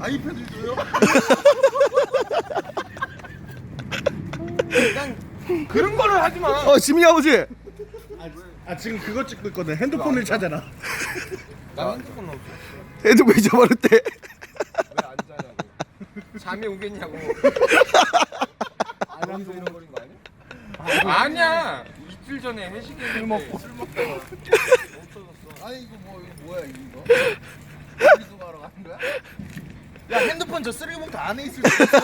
아이패드 줘요? 그냥 그런 거를 하지 마. 어 지민이 아버지 아 지금 그거 찍고 있거든. 핸드폰을 찾아라. 나 핸드폰 없어. 애들 왜 잊어버렸대 왜안 자냐고. 잠이 오겠냐고. 알람도 이런 거린 거 아니야? 아니야. 이틀 전에 회식했는데 술 먹고 술 먹다가 없어졌어. 아니 이거 뭐 이거 뭐야 이거? 어디서 가러 가는 거야? 야 핸드폰 저 쓰레기봉투 안에 있을 수 있어.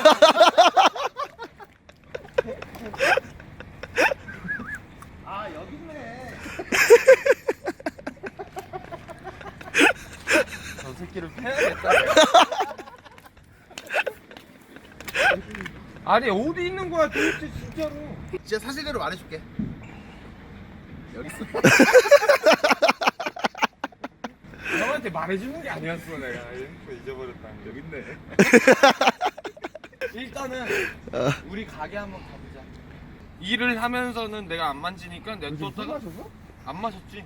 아 여기 있네. 저 새끼를 패야겠다. 아니 어디 있는 거야 도대체 진짜로? 진짜 사실대로 말해줄게. 여기 있어. 형한테 말해주는 게 아니었어 내가 핸드폰 잊어버렸다. 여기 있네. 일단은 우리 가게 한번 가보자. 일을 하면서는 내가 안 만지니까 따가 안 마셨지.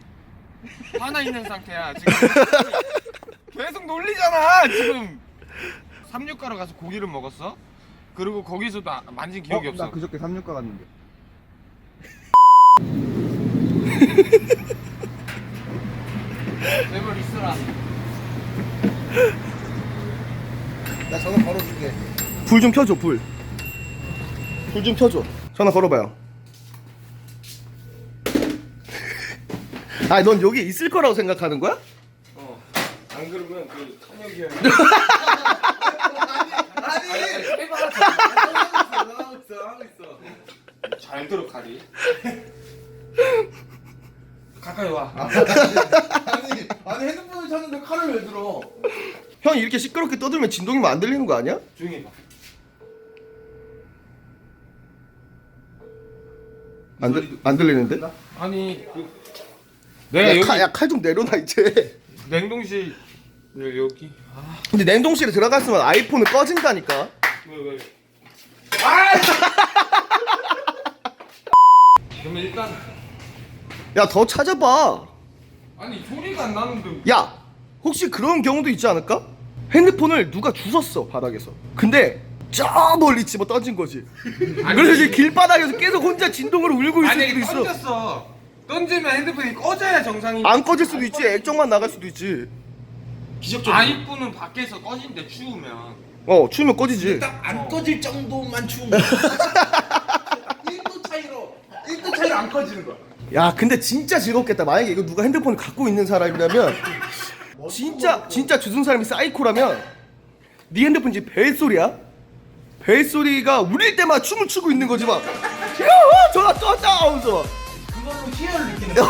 화나 있는 상태야 지금. 계속 놀리잖아 지금. 삼육가로 가서 고기를 먹었어. 그리고 거기서도 아- 만진 기억이 없어. 그저께 삼육가 갔는데 제발 있어라. 나 전화 걸어줄게. 불 좀 켜줘 불 불 좀 켜줘 전화 걸어봐요 아 넌 여기 있을 거라고 생각하는 거야? 어. 안 그러면 그 형. 아니. 해봐. 하고 있어 하고 있어. 잘 들어 가리. 가까이 와. 아니 아니 핸드폰을 찾는데 칼을 왜 들어? 형 이렇게 시끄럽게 떠들면 진동이면 안 들리는 거 아니야? 조용히 해 봐. 안, 들, 안 들리는데? 아니 그 내가 여기 야 칼 좀 내려놔 이제 냉동실 여기 아, 근데 냉동실에 들어갔으면 아이폰은 꺼진다니까 왜 왜? 아! 그러면 일단 야 더 찾아봐 아니 소리가 안 나는데 야 혹시 그런 경우도 있지 않을까? 핸드폰을 누가 주웠어 바닥에서 근데 저 멀리 집어 던진 거지 그래서 이제 길바닥에서 계속 혼자 진동으로 울고 있을 아니 수도 있어 던졌어. 던지면 핸드폰이 꺼져야 정상이. 안 꺼질 수도 있지 액정만 나갈 수도 있지 아이폰은 밖에서 꺼진대 추우면. 어 추우면 꺼지지 안 꺼질 정도만 추운 거야. 1도 차이로 1도 차이로 안 꺼지는 거야. 야 근데 진짜 즐겁겠다 만약에 이거 누가 핸드폰을 갖고 있는 사람이라면 진짜 진짜 주둔 사람이 사이코라면 네 핸드폰 이제 벨소리야 벨소리가 울릴 때마다 춤을 추고 있는 거지 막 야호 전화 떴다 하면서 그걸로 희열을 느끼는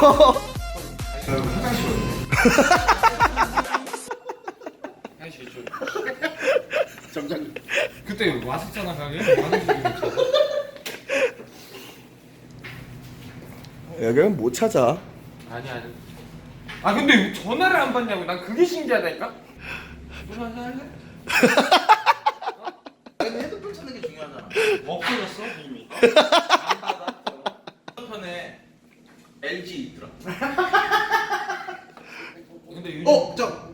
좀. 점장. 그때 왔었잖아 가게. 여기는 못 찾아 아니 아니. 아 근데 왜 전화를 안 받냐고. 난 그게 신기하다니까. 전화 할래? 아니 핸드폰 찾는 게 중요하잖아. 없어졌어 이미. 핸드폰에 LG 있더라. 근데 요즘 어, 저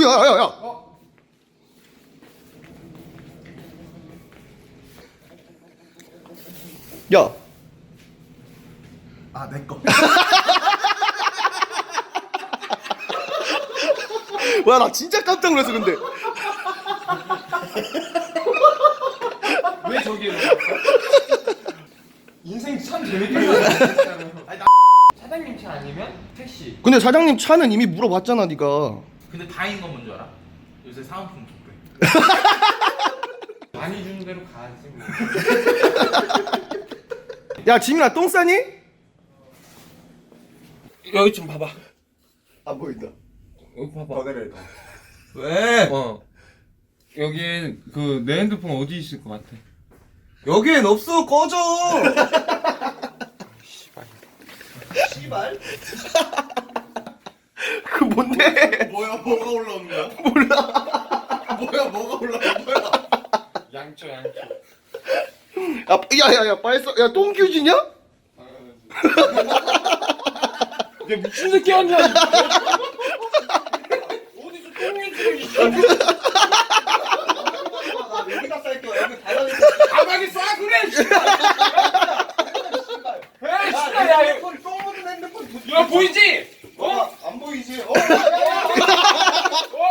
야야 야 어? 야 아, 내 거. 와 나 진짜 깜짝 놀랐어 근데 왜 저기에 넣었어? 인생 참 재밌게 살았어. 사장님 차 아니면 택시. 근데 사장님 차는 이미 물어봤잖아 네가 근데 다행인 건 뭔지 알아? 요새 사은품 좋대. 많이 주는 대로 가지 뭐. 야 지민아 똥 싸니? 여기 좀 봐봐. 안 보인다 여기 봐봐. 더 내려 더. 왜? 어. 여기에 그내 핸드폰 어디 있을 것 같아? 여기엔 없어 꺼져 씨발. 씨발 그 뭔데 뭐야, 뭐가 올라오는 거야? 몰라 뭐야, 뭐가 올라오는 거야? 양초 양초. 아, 야야야 빨리 써. 야 똥규지냐? 내 미친 새끼 아니야? 야, 야, 야. 핸드폰 똥 묻은 핸드폰 부- 야 보이지? 어? 어? 안 보이지? 어? 어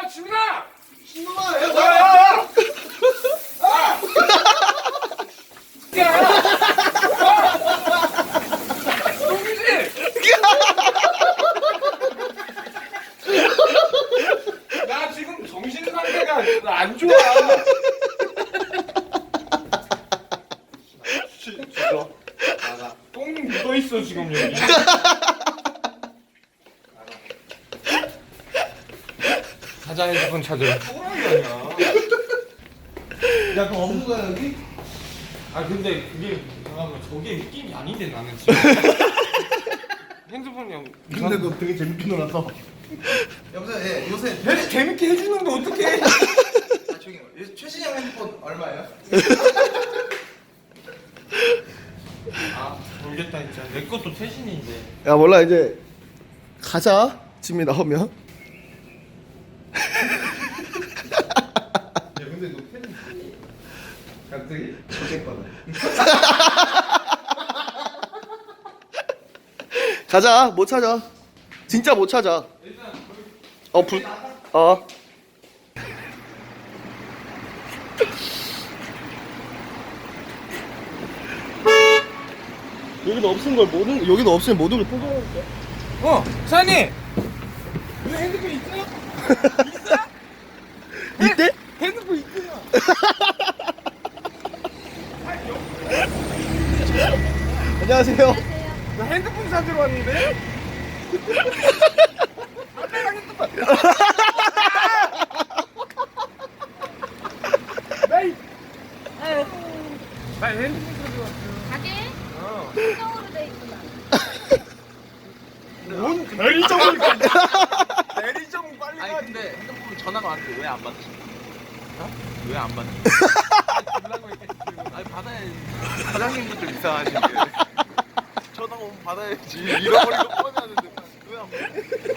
지훈아! 신동아 야, 야, 야, 야! 야! 어! 동기지? 나 지금 정신 상태가 안 좋아. 시- 진짜. 지금 여기. 가자 핸드폰 찾으러. 야 그럼 없는 거야 여기? 아 근데 그게 잠깐만 저게 느낌이 아닌데 나는 지금. 핸드폰이 형. 근데 너 되게 재밌게 놀았어 여보세요. 예, 요새 왜 재밌게 해주는데 어떡해? 아, 요새 최신형 핸드폰 얼마예요? 아 모르겠다 진짜. 내 것도 최신인데. 야 몰라 이제 가자 짐이 나오면 야, 근데 너 팬. 갑자기 거다. 가자 못 찾아 진짜 못 찾아 어불어 여기도 없은 걸 모든 여기도 없으면 모든 걸 포기하니까 어 사장님. 왜 핸드폰 있어요? 이때? 핸드폰 있구나. 안녕하세요 나 핸드폰 찾으러 왔는데. 나 핸드폰 찾으러 왔어. 가게 어. 수동으로 돼 있구나. 뭔 대리점을 가? 대리점 빨리 아니 가. 근데 왜 안 받으시? 왜안 받으시? 달라고 했겠지. 아니 받아야지. 사장님도 좀 이상하신데. 전화 오면 받아야지. 잃어버리고 뻔하는데 왜 안 받아?